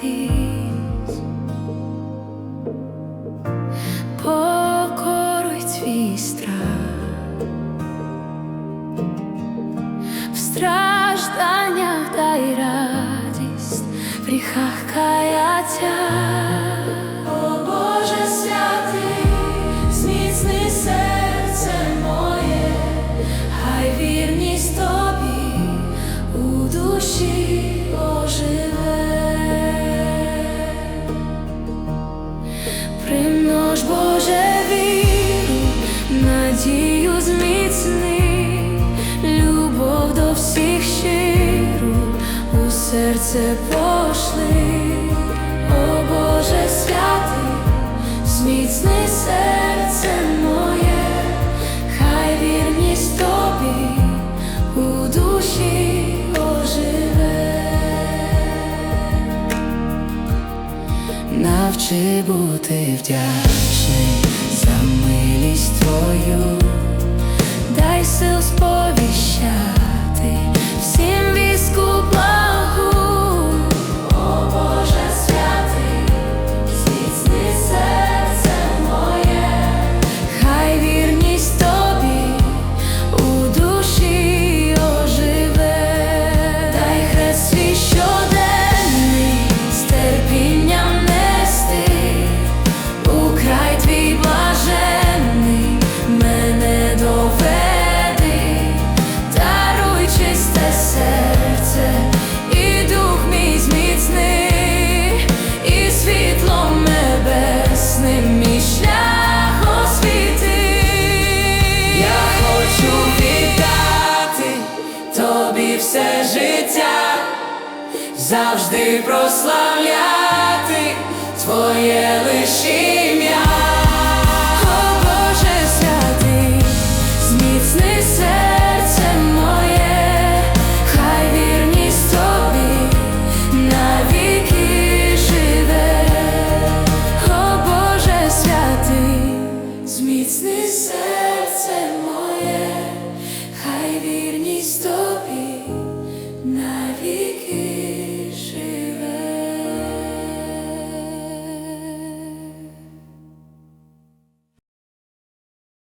сліз, покоруй твій страх, в стражданнях дай радість, в гріхах каяття. Боже віру, надію зміцни, любов до всіх щиру у серце пошли. навчи бути вдячний за милість твою, дай сил спокою. тобі все життя, завжди прославляти твоє лише ім'я. О Боже святий, зміцни серце моє, хай вірність тобі навіки живе, о Боже святий, зміцни серце моє. Хай вірність